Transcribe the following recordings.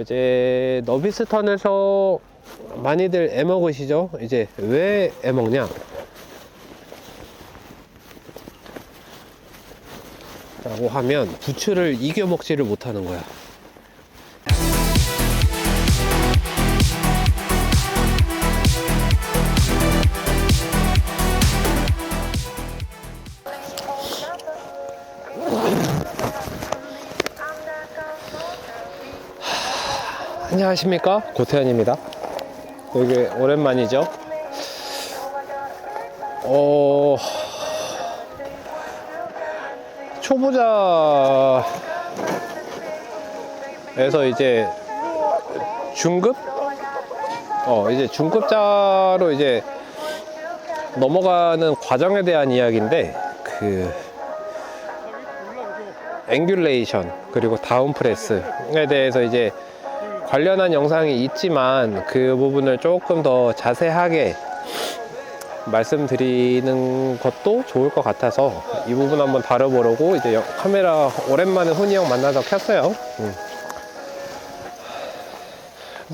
이제 너비스턴에서 많이들 애 먹으시죠? 이제 왜 애 먹냐? 라고 하면 부추를 이겨 먹지를 못하는 거야. 안녕하십니까? 고태현입니다. 여기 오랜만이죠? 어 초보자에서 이제 중급? 어 이제 중급자로 이제 넘어가는 과정에 대한 이야기인데 그 앵귤레이션 그리고 다운 프레스에 대해서 이제 관련한 영상이 있지만 그 부분을 조금 더 자세하게 말씀드리는 것도 좋을 것 같아서 이 부분 한번 다뤄보려고 이제 여- 카메라 오랜만에 훈이 형 만나서 켰어요. 음.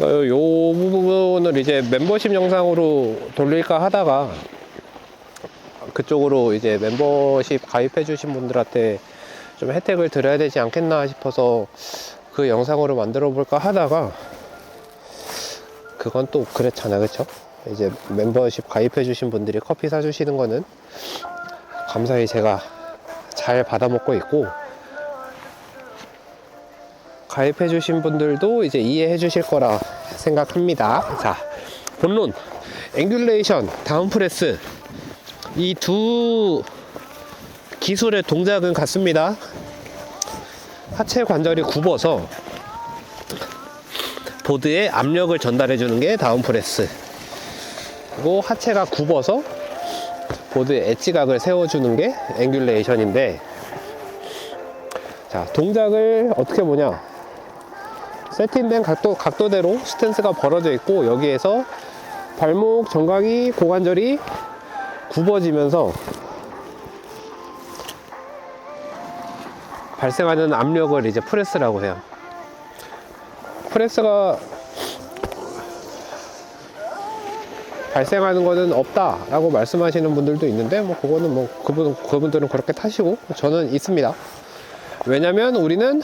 요 부분을 이제 멤버십 영상으로 돌릴까 하다가 그쪽으로 이제 멤버십 가입해 주신 분들한테 좀 혜택을 드려야 되지 않겠나 싶어서 그 영상으로 만들어 볼까 하다가 그건 또 그렇잖아 그쵸? 이제 멤버십 가입해 주신 분들이 커피 사 주시는 거는 감사히 제가 잘 받아 먹고 있고 가입해 주신 분들도 이제 이해해 주실 거라 생각합니다. 자 본론 앵귤레이션 다운 프레스 이 두 기술의 동작은 같습니다 하체 관절이 굽어서 보드에 압력을 전달해 주는 게 다운 프레스. 그리고 하체가 굽어서 보드에 엣지각을 세워주는 게 앵귤레이션인데 자 동작을 어떻게 보냐? 세팅된 각도, 각도대로 스탠스가 벌어져 있고 여기에서 발목 정강이 고관절이 굽어지면서 발생하는 압력을 이제 프레스라고 해요. 프레스가 발생하는 것은 없다라고 말씀하시는 분들도 있는데 뭐 그거는 뭐 그분 그분들은 그렇게 타시고 저는 있습니다. 왜냐면 우리는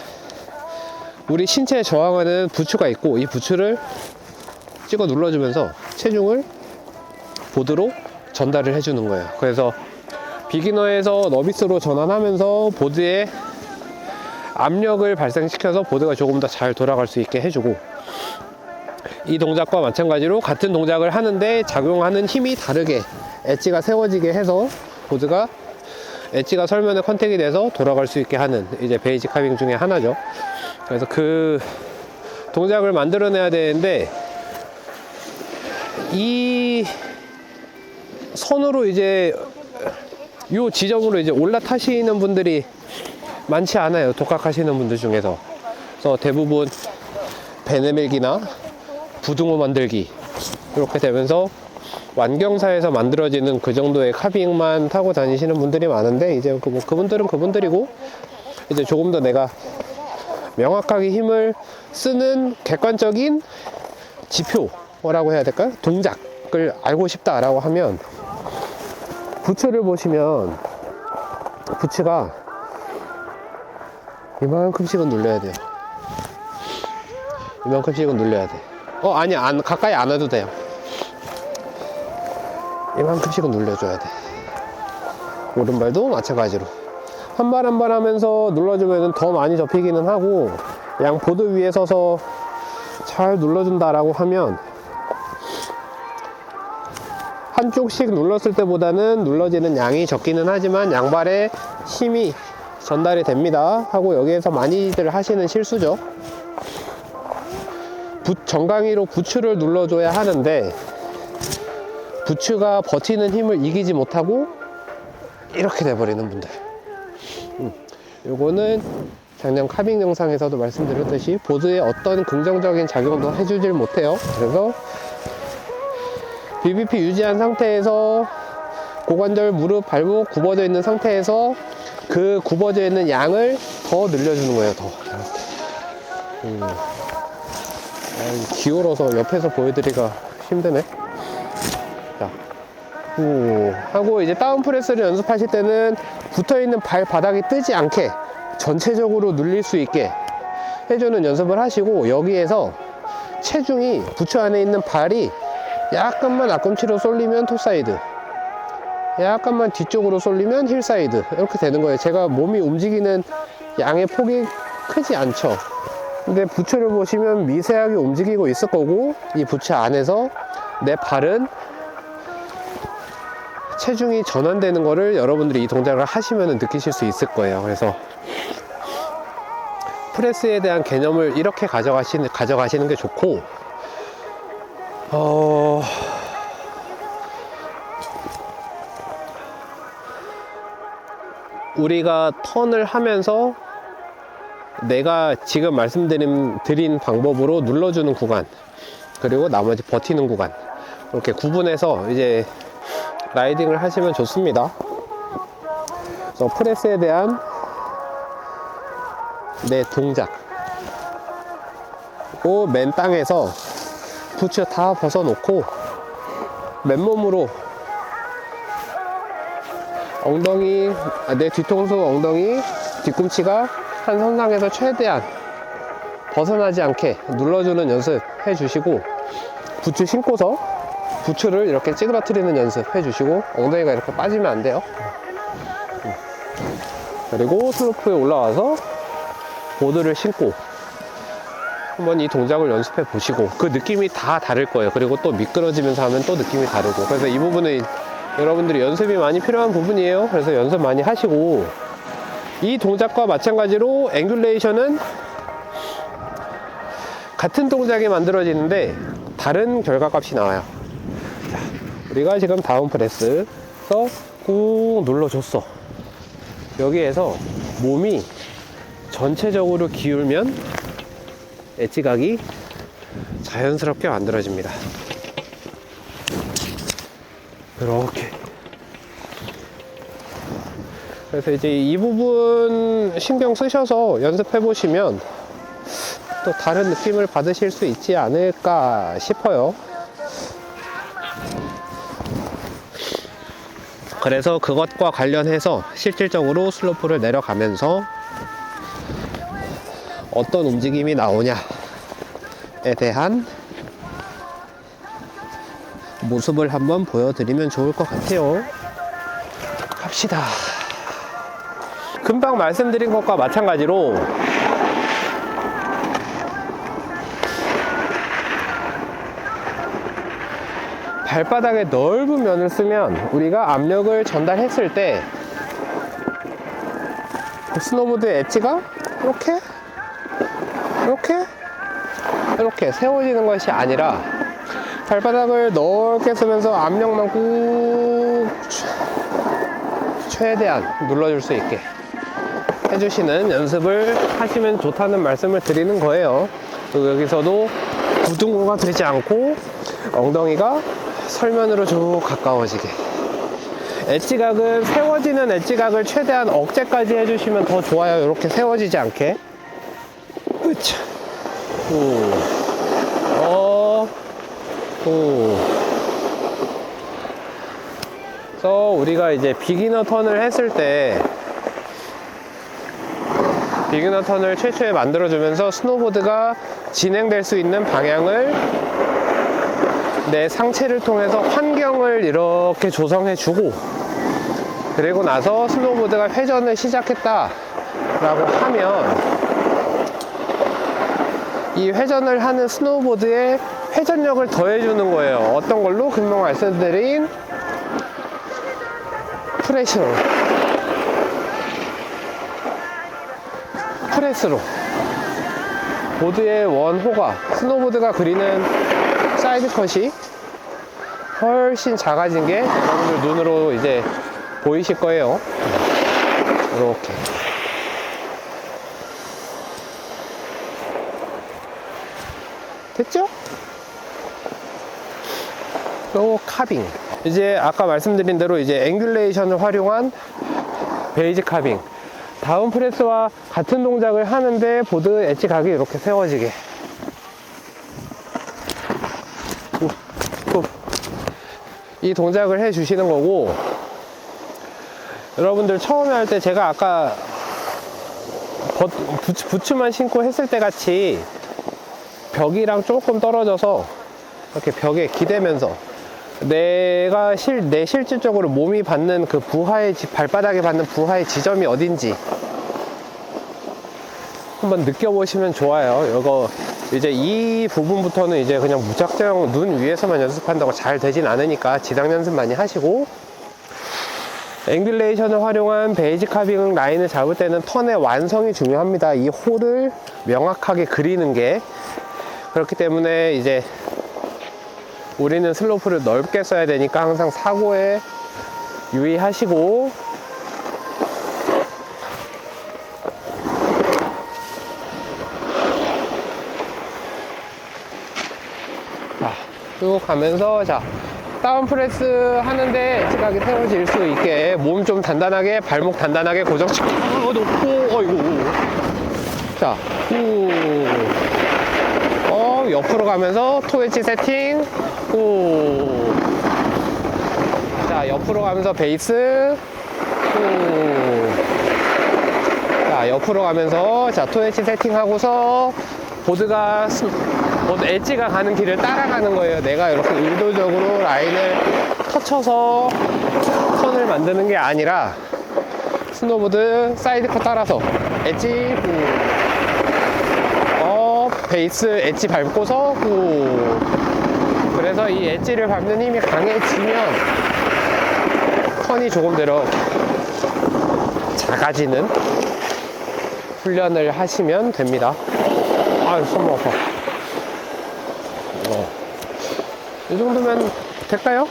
우리 신체에 저항하는 부추가 있고 이 부추를 찍어 눌러주면서 체중을 보드로 전달을 해주는 거예요. 그래서 비기너에서 너비스로 전환하면서 보드에 압력을 발생시켜서 보드가 조금 더 잘 돌아갈 수 있게 해주고 이 동작과 마찬가지로 같은 동작을 하는데 작용하는 힘이 다르게 엣지가 세워지게 해서 보드가 엣지가 설면에 컨택이 돼서 돌아갈 수 있게 하는 이제 베이직 카빙 중에 하나죠. 그래서 그 동작을 만들어내야 되는데 이 선으로 이제 요 지점으로 이제 올라타시는 분들이 많지 않아요. 독학하시는 분들 중에서. 그래서 대부분 베네밀기나 부등호 만들기 이렇게 되면서 완경사에서 만들어지는 그 정도의 카빙만 타고 다니시는 분들이 많은데 이제 그 뭐 그분들은 그분들이고 이제 조금 더 내가 명확하게 힘을 쓰는 객관적인 지표라고 해야 될까요? 동작을 알고 싶다라고 하면 부츠를 보시면 부츠가 이만큼씩은 눌려야 돼요. 이만큼씩은 눌려야 돼. 어, 아니, 안, 가까이 안 와도 돼요. 이만큼씩은 눌려줘야 돼. 오른발도 마찬가지로. 한 발 한 발 하면서 눌러주면 더 많이 접히기는 하고, 양 보드 위에 서서 잘 눌러준다라고 하면, 한쪽씩 눌렀을 때보다는 눌러지는 양이 적기는 하지만 양발에 힘이 전달이 됩니다. 하고 여기에서 많이들 하시는 실수죠. 부, 정강이로 부추를 눌러줘야 하는데 부추가 버티는 힘을 이기지 못하고 이렇게 돼버리는 분들. 음, 요거는 작년 카빙 영상에서도 말씀드렸듯이 보드에 어떤 긍정적인 작용도 해주질 못해요. 그래서 BBP 유지한 상태에서 고관절, 무릎, 발목 굽어져 있는 상태에서 그 굽어져 있는 양을 더 늘려주는 거예요, 더. 음. 아, 기울어서 옆에서 보여드리기가 힘드네. 자, 후 하고 이제 다운 프레스를 연습하실 때는 붙어 있는 발바닥이 뜨지 않게 전체적으로 눌릴 수 있게 해주는 연습을 하시고 여기에서 체중이 부츠 안에 있는 발이 약간만 앞꿈치로 쏠리면 톱사이드 약간만 뒤쪽으로 쏠리면 힐사이드. 이렇게 되는 거예요. 제가 몸이 움직이는 양의 폭이 크지 않죠. 근데 부츠를 보시면 미세하게 움직이고 있을 거고 이 부츠 안에서 내 발은 체중이 전환되는 거를 여러분들이 이 동작을 하시면 느끼실 수 있을 거예요. 그래서 프레스에 대한 개념을 이렇게 가져가시는, 가져가시는 게 좋고 어... 우리가 턴을 하면서 내가 지금 말씀드린 드린 방법으로 눌러주는 구간 그리고 나머지 버티는 구간 이렇게 구분해서 이제 라이딩을 하시면 좋습니다. 그래서 프레스에 대한 내 동작 그맨 땅에서 부츠 다 벗어놓고 맨몸으로 엉덩이 아, 내 뒤통수 엉덩이 뒤꿈치가 한 선상에서 최대한 벗어나지 않게 눌러주는 연습 해주시고 부츠 신고서 부츠를 이렇게 찌그러뜨리는 연습 해주시고 엉덩이가 이렇게 빠지면 안 돼요. 그리고 슬로프에 올라와서 보드를 신고 한번 이 동작을 연습해 보시고 그 느낌이 다 다를 거예요. 그리고 또 미끄러지면서 하면 또 느낌이 다르고. 그래서 이 부분은 여러분들이 연습이 많이 필요한 부분이에요. 그래서 연습 많이 하시고. 이 동작과 마찬가지로 앵귤레이션은 같은 동작이 만들어지는데 다른 결과값이 나와요. 자, 우리가 지금 다운 프레스에서 꾹 눌러줬어. 여기에서 몸이 전체적으로 기울면 엣지각이 자연스럽게 만들어집니다. 이렇게. 그래서 이제 이 부분 신경 쓰셔서 연습해 보시면 또 다른 느낌을 받으실 수 있지 않을까 싶어요. 그래서 그것과 관련해서 실질적으로 슬로프를 내려가면서 어떤 움직임이 나오냐에 대한 모습을 한번 보여드리면 좋을 것 같아요. 갑시다. 금방 말씀드린 것과 마찬가지로 발바닥에 넓은 면을 쓰면 우리가 압력을 전달했을 때 스노보드 엣지가 이렇게 이렇게 이렇게 세워지는 것이 아니라 발바닥을 넓게 쓰면서 압력만 꾹 최대한 눌러줄 수 있게 해주시는 연습을 하시면 좋다는 말씀을 드리는 거예요. 여기서도 부등호가 되지 않고 엉덩이가 설면으로 쭉 가까워지게. 엣지각은 세워지는 엣지각을 최대한 억제까지 해주시면 더 좋아요. 이렇게 세워지지 않게. 으차. 후. 어. 후. 그래서 우리가 이제 비기너 턴을 했을 때 비기너 턴을 최초에 만들어주면서 스노보드가 진행될 수 있는 방향을 내 상체를 통해서 환경을 이렇게 조성해주고 그리고 나서 스노보드가 회전을 시작했다 라고 하면 이 회전을 하는 스노우보드에 회전력을 더해주는 거예요. 어떤 걸로? 금방 말씀드린 프레시로. 프레스로. 보드의 원호가, 스노보드가 그리는 사이드 컷이 훨씬 작아진 게 여러분들 눈으로 이제 보이실 거예요. 이렇게. 됐죠? 또 카빙. 이제 아까 말씀드린 대로 이제 앵귤레이션을 활용한 베이지 카빙. 다운 프레스와 같은 동작을 하는데 보드 엣지 각이 이렇게 세워지게. 이 동작을 해 주시는 거고 여러분들 처음에 할 때 제가 아까 부츠, 만 신고 했을 때 같이 벽이랑 조금 떨어져서 이렇게 벽에 기대면서 내가 실, 내 실질적으로 몸이 받는 그 부하의, 지- 발바닥에 받는 부하의 지점이 어딘지 한번 느껴보시면 좋아요. 이거 이제 이 부분부터는 이제 그냥 무작정 눈 위에서만 연습한다고 잘 되진 않으니까 지당 연습 많이 하시고 앵귤레이션을 활용한 베이지 카빙 라인을 잡을 때는 턴의 완성이 중요합니다. 이 홀을 명확하게 그리는 게 그렇기 때문에 이제 우리는 슬로프를 넓게 써야 되니까 항상 사고에 유의하시고. 자, 쭉 가면서 자 다운 프레스 하는데 지각이 세워질 수 있게 몸 좀 단단하게 발목 단단하게 고정시켜 놓고 어이구. 자 후. 어 옆으로 가면서 토웨치 세팅 후. 자 옆으로 가면서 베이스 후. 자 옆으로 가면서 자 토웨치 세팅하고서 보드가 스- 보드 엣지가 가는 길을 따라가는 거예요 내가 이렇게 의도적으로 라인을 터쳐서 턴을 만드는 게 아니라 스노보드 사이드컷 따라서 엣지 후. 어 베이스 엣지 밟고서 후. 그래서 이 엣지를 밟는 힘이 강해지면 턴이 조금 더 작아지는 훈련을 하시면 됩니다. 아유, 손목 아파. 어. 이 정도면 될까요?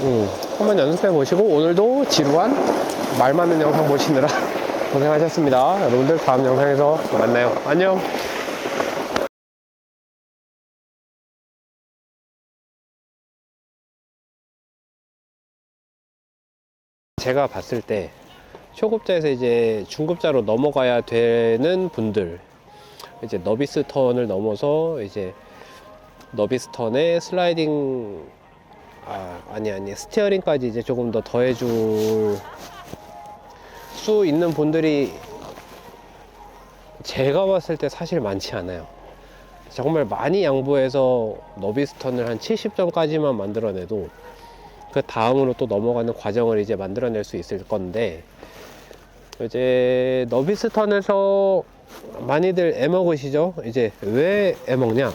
음, 한번 연습해 보시고, 오늘도 지루한 말 많은 영상 보시느라 고생하셨습니다. 여러분들 다음 영상에서 만나요. 안녕! 제가 봤을 때 초급자에서 이제 중급자로 넘어가야 되는 분들 이제 너비스 턴을 넘어서 이제 너비스 턴에 슬라이딩 아 아니 아니 스티어링까지 이제 조금 더 더해줄 수 있는 분들이 제가 봤을 때 사실 많지 않아요. 정말 많이 양보해서 너비스 턴을 한 70점까지만 만들어내도 그 다음으로 또 넘어가는 과정을 이제 만들어낼 수 있을 건데 이제 너비스턴에서 많이들 애먹으시죠? 이제 왜 애먹냐?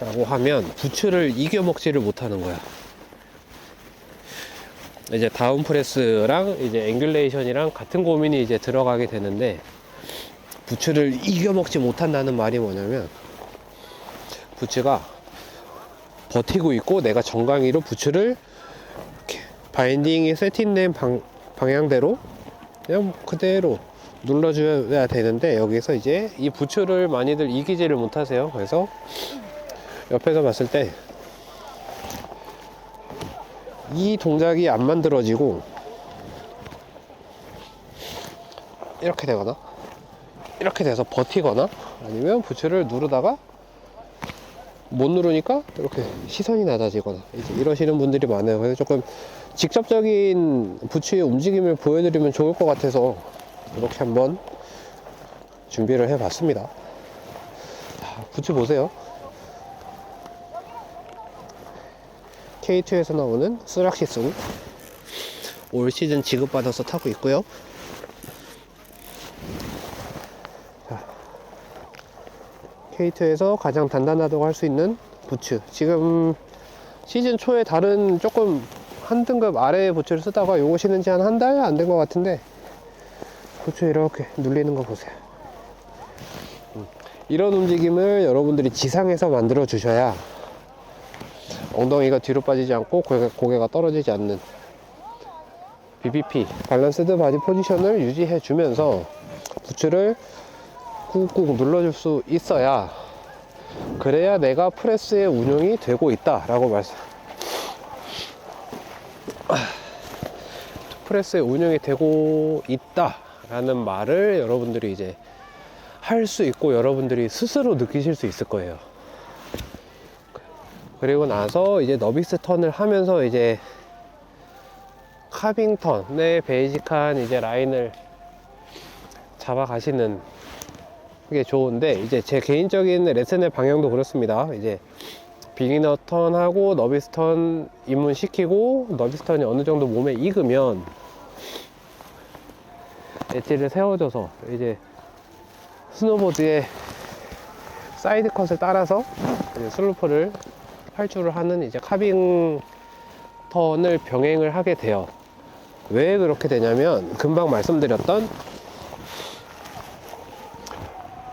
라고 하면 부츠를 이겨 먹지를 못하는 거야. 이제 다운 프레스랑 이제 앵귤레이션이랑 같은 고민이 이제 들어가게 되는데 부츠를 이겨 먹지 못한다는 말이 뭐냐면 부츠가 버티고 있고 내가 정강이로 부츠를 이렇게 바인딩이 세팅된 방, 방향대로 그냥 그대로 눌러줘야 되는데 여기서 이제 이 부츠를 많이들 이기지를 못하세요. 그래서 옆에서 봤을 때 이 동작이 안 만들어지고 이렇게 되거나 이렇게 돼서 버티거나 아니면 부츠를 누르다가 못 누르니까 이렇게 시선이 낮아지거나 이러시는 분들이 많아요. 그래서 조금 직접적인 부츠의 움직임을 보여드리면 좋을 것 같아서 이렇게 한번 준비를 해봤습니다. 자, 부츠 보세요. K2에서 나오는 스락시송 올 시즌 지급받아서 타고 있고요. K2에서 가장 단단하다고 할 수 있는 부츠. 지금 시즌 초에 다른 조금 한 등급 아래의 부츠를 쓰다가 요거 신은 지 한 한 달 안 된 것 같은데 부츠 이렇게 눌리는 거 보세요. 음, 이런 움직임을 여러분들이 지상에서 만들어 주셔야 엉덩이가 뒤로 빠지지 않고 고개, 고개가 떨어지지 않는 BBP 밸런스드 바디 포지션을 유지해 주면서 부츠를 꾹꾹 눌러줄 수 있어야 그래야 내가 프레스의 운용이 되고 있다 라고 말씀 프레스의 운용이 되고 있다 라는 말을 여러분들이 이제 할 수 있고 여러분들이 스스로 느끼실 수 있을 거예요. 그리고 나서 이제 너비스 턴을 하면서 이제 카빙 턴의 베이직한 이제 라인을 잡아 가시는 게 좋은데 이제 제 개인적인 레슨의 방향도 그렇습니다. 이제 비기너 턴하고 너비스 턴 입문시키고 너비스 턴이 어느 정도 몸에 익으면 엣지를 세워줘서 이제 스노보드의 사이드 컷을 따라서 슬로퍼를 활주를 하는 이제 카빙 턴을 병행을 하게 돼요. 왜 그렇게 되냐면 금방 말씀드렸던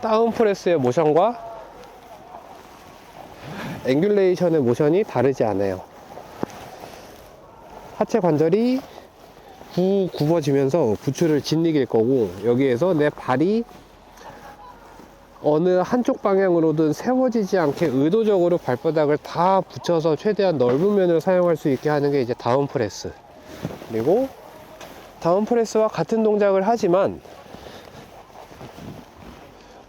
다운 프레스의 모션과 앵귤레이션의 모션이 다르지 않아요. 하체 관절이 구, 굽어지면서 부츠를 짓이길 거고 여기에서 내 발이 어느 한쪽 방향으로든 세워지지 않게 의도적으로 발바닥을 다 붙여서 최대한 넓은 면을 사용할 수 있게 하는 게 이제 다운 프레스 그리고 다운 프레스와 같은 동작을 하지만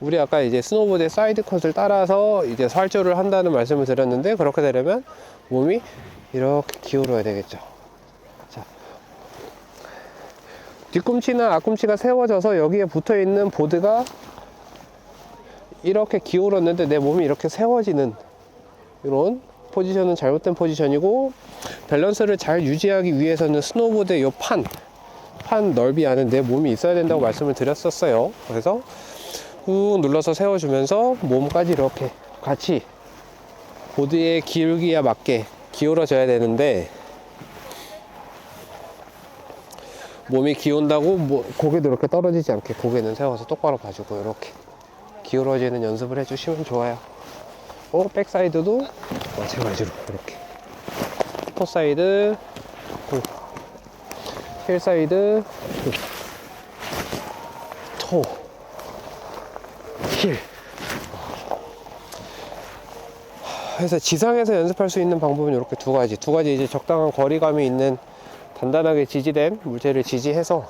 우리 아까 이제 스노보드의 사이드 컷을 따라서 이제 살조를 한다는 말씀을 드렸는데 그렇게 되려면 몸이 이렇게 기울어야 되겠죠. 자, 뒤꿈치나 앞꿈치가 세워져서 여기에 붙어 있는 보드가 이렇게 기울었는데 내 몸이 이렇게 세워지는 이런 포지션은 잘못된 포지션이고 밸런스를 잘 유지하기 위해서는 스노보드의 요 판, 판 넓이 안에 내 몸이 있어야 된다고 말씀을 드렸었어요. 그래서 꾹 눌러서 세워주면서 몸까지 이렇게 같이 보드의 기울기에 맞게 기울어져야 되는데 몸이 기운다고 뭐 고개도 이렇게 떨어지지 않게 고개는 세워서 똑바로 봐주고 이렇게 기울어지는 연습을 해주시면 좋아요. 어, 백사이드도 마찬가지로 이렇게. 포 사이드, 힐 사이드, 토, 힐. 그래서 지상에서 연습할 수 있는 방법은 이렇게 두 가지. 두 가지 이제 적당한 거리감이 있는 단단하게 지지된 물체를 지지해서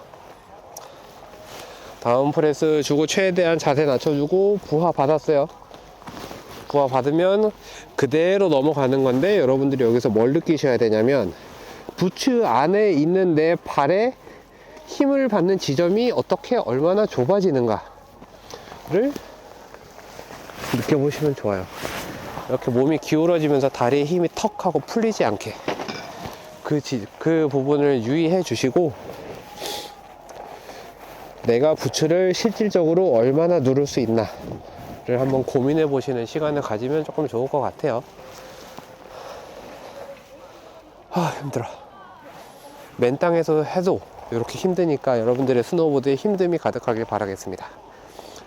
다운 프레스 주고 최대한 자세 낮춰주고 부하 받았어요. 부하 받으면 그대로 넘어가는 건데 여러분들이 여기서 뭘 느끼셔야 되냐면 부츠 안에 있는 내 발에 힘을 받는 지점이 어떻게 얼마나 좁아지는가를 느껴보시면 좋아요. 이렇게 몸이 기울어지면서 다리에 힘이 턱 하고 풀리지 않게 그, 지, 그 부분을 유의해 주시고 내가 부츠를 실질적으로 얼마나 누를 수 있나를 한번 고민해 보시는 시간을 가지면 조금 좋을 것 같아요. 아, 힘들어. 맨 땅에서 해도 이렇게 힘드니까 여러분들의 스노보드에 힘듦이 가득하길 바라겠습니다.